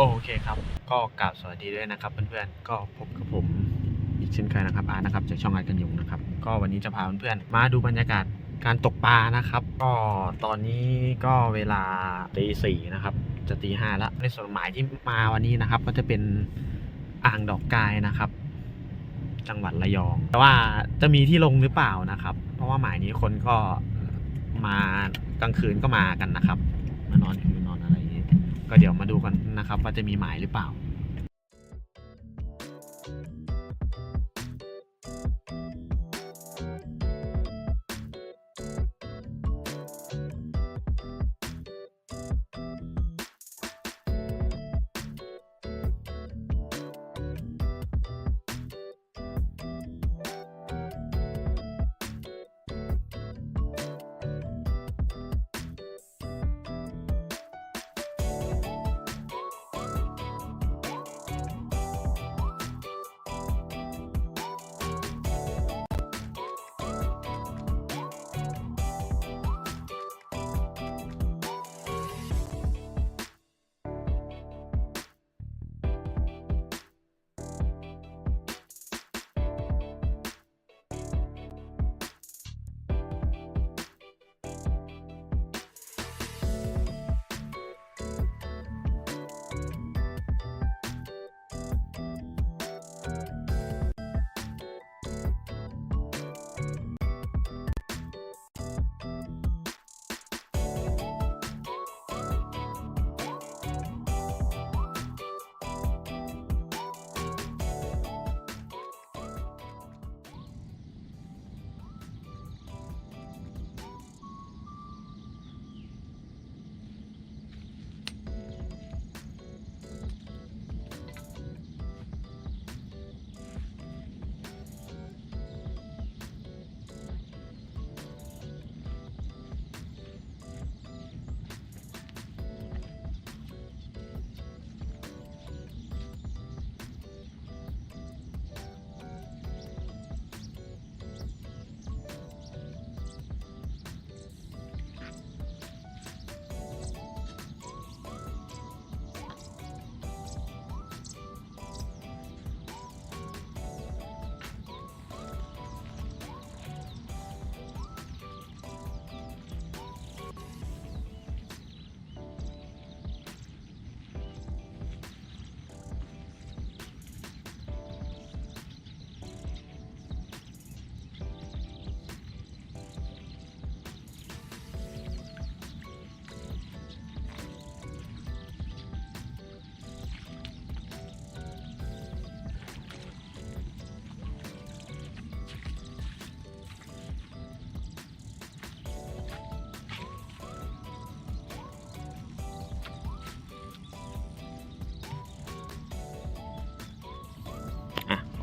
โอเคครับ ก็กราบสวัสดีด้วยนะครับเพื่อนๆ ก็พบกับผมอีกเช่นเคยนะครับอาร์นะครับจากช่องอาร์กันยุงนะครับ ก็วันนี้จะพาเพื่อนๆ มาดูบรรยากาศการตกปลานะครับ ก็ตอนนี้ก็เวลาตีสี่นะครับ จะตีห้าแล้ว ในส่วนหมายที่มาวันนี้นะครับ ก็จะเป็นอ่างดอกกายนะครับ จังหวัดระยอง แต่ว่าจะมีที่ลงหรือเปล่านะครับ เพราะว่าหมายนี้คนก็มากลางคืนก็มากันนะครับมานอนคืน ก็เดี๋ยวมาดูกันนะครับว่าจะมีหมายหรือเปล่า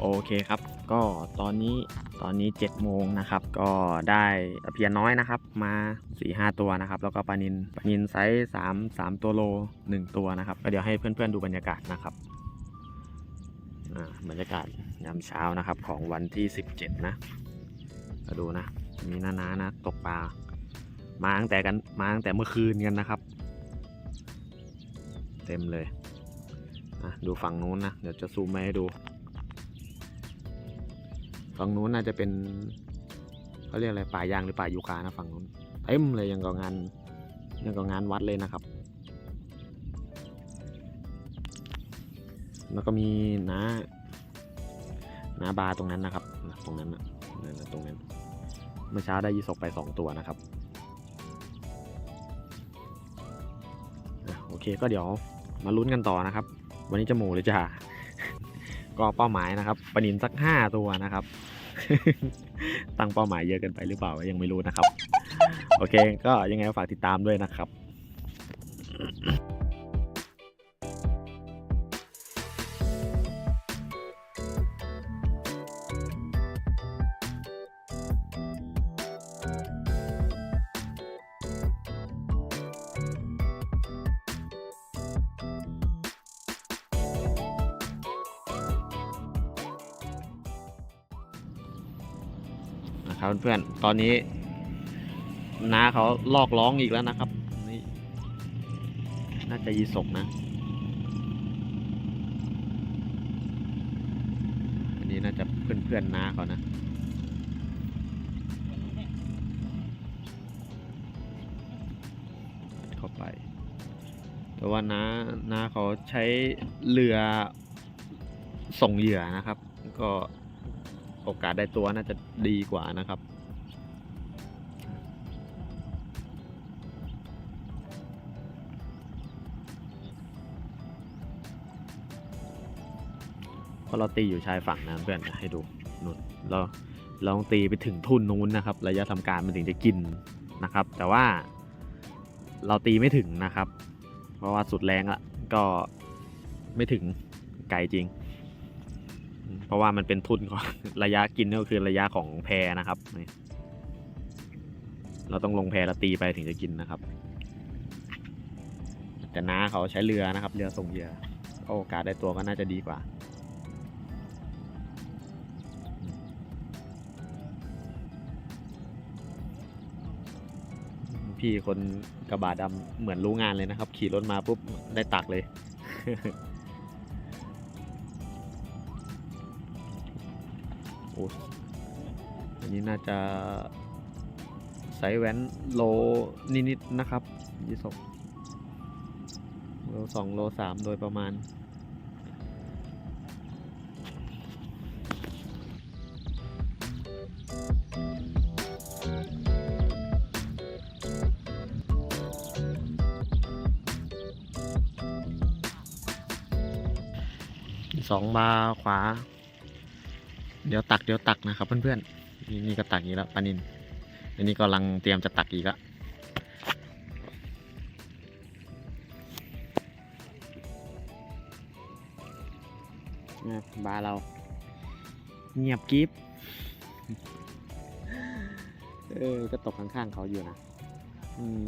โอเคครับ ก็ตอนนี้ตอนนี้7จ็ดโมงนะครับ ก็ได้ตะเพียนน้อยนะครับ มา4ี่ห้าตัวนะครับ แล้วก็ปลานินปลานินไซส์สามสามตัวโลหนึ่งตัวนะครับก็เดี๋ยวให้เพื่อนๆดูบรรยากาศนะครับอ่าบรรยากาศยามเช้านะครับของวันที่ 17 นะก็ดูนะ มีนานานะตกปลา มาตั้งแต่กันมาตั้งแต่เมื่อคืนกันนะครับ เต็มเลยอะดูฝั่งนู้นนะ เดี๋ยวจะซูมมาให้ดู ฝั่งนู้นน่าจะเป็นเขาเรียกอะไรป่ายางหรือป่ายูคานะฝั่งนู้นเต็มเลยยังกับงานยังกับงานวัดเลยนะครับ แล้วก็มีน้าน้าบาตรงนั้นนะครับ ตรงนั้นนะตรงนั้นเมื่อเช้าได้ยีสกไปสองตัวนะครับโอเคก็เดี๋ยวมาลุ้นกันต่อนะครับ วันนี้จะหมูหรือจะ ก็เป้าหมายนะครับปนินสักห้าตัวนะครับ ตั้งเป้าหมายเยอะเกินไปหรือเปล่าก็ยังไม่รู้นะครับ โอเค ก็ยังไงก็ฝากติดตามด้วยนะครับับเพื่อนตอนนี้น้าเขาลอกร้องอีกแล้วนะครับนี่น่าจะยีศกนะ อันนี้น่าจะเพื่อนเพื่อนน้าเขานะเข้าไป แต่ว่าน้าน้าเขาใช้เรือส่งเหยื่อนะครับ ก็ โอกาสได้ตัวน่าจะดีกว่านะครับ เพราะเราตีอยู่ชายฝั่งนะเพื่อนให้ดูนู่นเราเราต้องตีไปถึงทุ่นนู้นนะครับ ระยะทำการมันถึงจะกินนะครับ แต่ว่าเราตีไม่ถึงนะครับ เพราะว่าสุดแรงละก็ไม่ถึงไกลจริง เพราะว่ามันเป็นทุนของระยะกินก็คือระยะของแพนะครับเราต้องลงแพแล้วตีไปถึงจะกินนะครับ แต่น้าเขาใช้เรือนะครับ เรือส่งเหยื่อโอกาสได้ตัวก็น่าจะดีกว่า พี่คนกระบะดำเหมือนรู้งานเลยนะครับ ขี่รถมาปุ๊บได้ตักเลย นี้น่าจะไซส์แว้นโลนิดๆนะครับยี่สกโลสองโลสามโดยประมาณ สองบาขวา เดี๋ยวตักเดี๋ยวตักนะครับเพื่อนๆ นี่ก็ตักอีกแล้วปานินอันนี้ก็ลังเตรียมจะตักอีกแล้วเนี่ยบาร์เรา เงียบกริฟเออ ก็ตกข้างๆเขาอยู่นะ อืม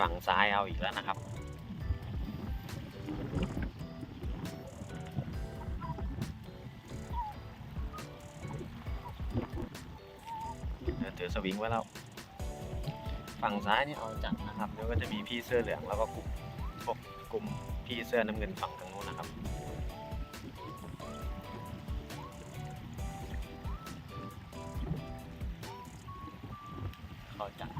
ฝั่งซ้ายเอาอีกแล้วนะครับเดี๋ยวถือสวิงไว้แล้ว ฝั่งซ้ายนี่เอาจัดนะครับแล้วก็จะมีพี่เสื้อเหลืองแล้วก็กลุ่มพวกกลุ่มพี่เสื้อน้ำเงินฝั่งทางโน้นนะครับเขาจัด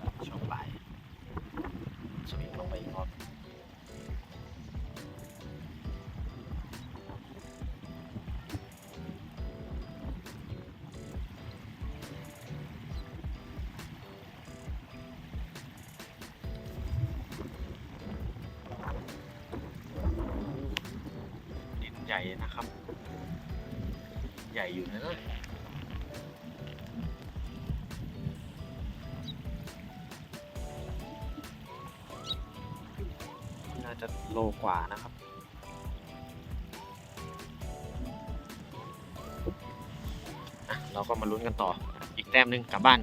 ใหญ่นะครับ ใหญ่อยู่นะเนี่ยน่าจะโลกว่านะครับเราก็มาลุ้นกันต่อ อีกแต้มหนึ่งกลับบ้าน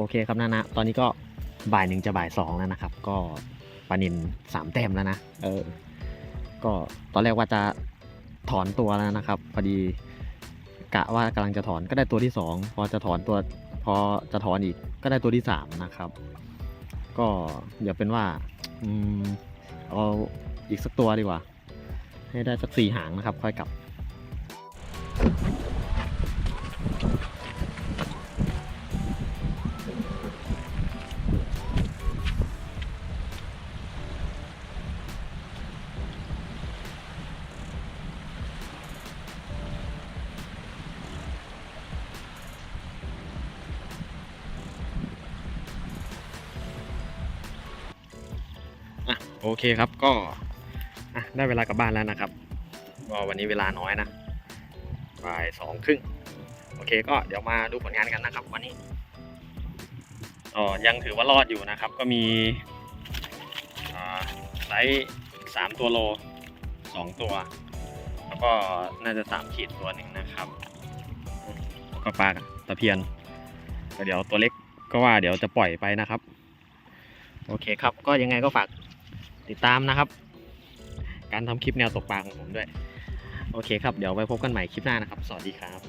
โอเคครับนานะตอนนี้ก็บ่ายหนึ่งจะบ่ายสองแล้วนะครับ ก็ปานินสามแต้มแล้วนะ เออ ก็ตอนแรกว่าจะถอนตัวแล้วนะครับ พอดีกะว่ากำลังจะถอนก็ได้ตัวที่สองพอจะถอนตัวพอจะถอนอีกก็ได้ตัวที่สามนะครับ ก็เดี๋ยวเป็นว่าอืมเอาอีกสักตัวดีกว่า ให้ได้สักสี่หางนะครับ ค่อยกลับ โอเคครับก็ได้เวลากลับบ้านแล้วนะครับก็วันนี้เวลาน้อยนะบ่ายสองครึ่งโอเคก็เดี๋ยวมาดูผลงานกันนะครับ วันนี้อ๋อยังถือว่ารอดอยู่นะครับ ก็มีไซส์สามตัวโลสองตัว แล้วก็น่าจะสามขีดตัวหนึ่งนะครับก็ปลาตะเพียนเดี๋ยวตัวเล็กก็ว่าเดี๋ยวจะปล่อยไปนะครับ โอเคครับ ก็ยังไงก็ฝาก ติดตามนะครับ การทำคลิปแนวตกปลาของผมด้วย โอเคครับ เดี๋ยวไว้พบกันใหม่คลิปหน้านะครับ สวัสดีครับ